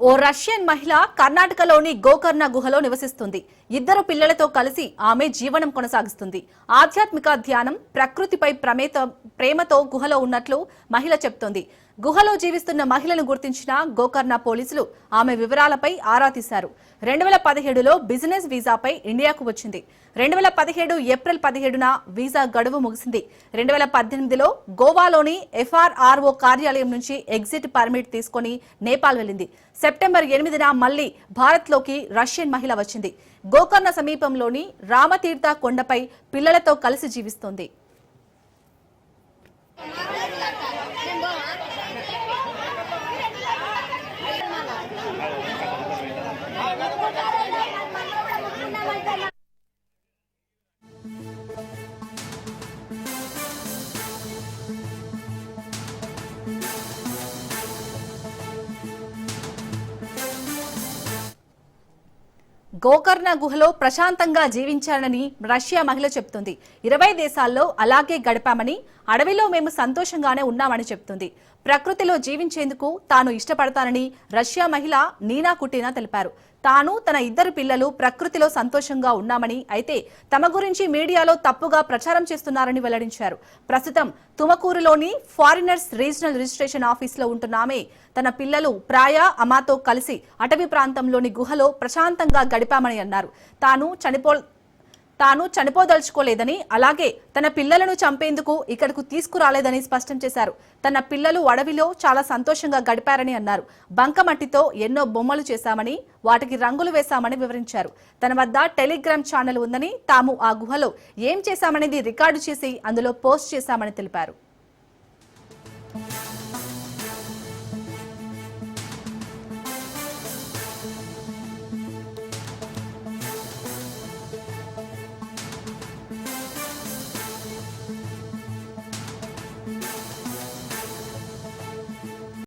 ఓ Russian మహిళ కర్ణాటకలోని గోకర్ణ గుహలో నివసిస్తుంది. ఇద్దరు పిల్లలతో కలిసి ఆమె జీవనం కొనసాగిస్తుంది. ఆధ్యాత్మిక ధ్యానం ప్రకృతిపై ప్రమేత ప్రేమతో గుహలో ఉన్నట్లు మహిళ చెప్తోంది. గుహలో జీవిస్తున్న మహిళను గుర్తించిన గోకర్ణ పోలీసులు ఆమె వివరాలపై ఆరా తీశారు. రెండు వేల పదిహేడులో బిజినెస్ వీసాపై ఇండియాకు వచ్చింది. రెండు వేల పదిహేడు ఏప్రిల్ పదిహేడున వీసా గడువు ముగిసింది. రెండు వేల పద్దెనిమిదిలో గోవాలోని ఎఫ్ఆర్ఆర్ఓ కార్యాలయం నుంచి ఎగ్జిట్ పర్మిట్ తీసుకొని నేపాల్ వెళ్ళింది. సెప్టెంబర్ ఎనిమిదిన మళ్ళీ భారత్లోకి రష్యన్ మహిళ వచ్చింది. గోకర్ణ సమీపంలోని రామతీర్థ కొండపై పిల్లలతో కలిసి జీవిస్తోంది. గోకర్ణ గుహలో ప్రశాంతంగా జీవించానని రష్యా మహిళ చెప్తుంది. ఇరవై దేశాల్లో అలాగే గడిపామని అడవిలో మేము సంతోషంగానే ఉన్నామని చెప్తుంది. ప్రకృతిలో జీవించేందుకు తాను ఇష్టపడతానని రష్యా మహిళ నీనా కుటీనా తెలిపారు. తాను తన ఇద్దరు పిల్లలు ప్రకృతిలో సంతోషంగా ఉన్నామని అయితే తమ గురించి మీడియాలో తప్పుగా ప్రచారం చేస్తున్నారని వెల్లడించారు. ప్రస్తుతం తుమకూరులోని ఫారినర్స్ రీజనల్ రిజిస్ట్రేషన్ ఆఫీస్లో ఉంటున్నామే తన పిల్లలు ప్రాయ అమాతో కలిసి అటవీ ప్రాంతంలోని గుహలో ప్రశాంతంగా గడిపామని అన్నారు. తాను చనిపో తాను చనిపోదలుచుకోలేదని అలాగే తన పిల్లలను చంపేందుకు ఇక్కడకు తీసుకురాలేదని స్పష్టం చేశారు. తన పిల్లలు అడవిలో చాలా సంతోషంగా గడిపారని అన్నారు. బంకమట్టితో ఎన్నో బొమ్మలు చేశామని వాటికి రంగులు వేశామని వివరించారు. తన వద్ద టెలిగ్రామ్ ఛానల్ ఉందని తాము ఆ గుహలో ఏం చేశామనేది రికార్డు చేసి అందులో పోస్ట్ చేశామని తెలిపారు.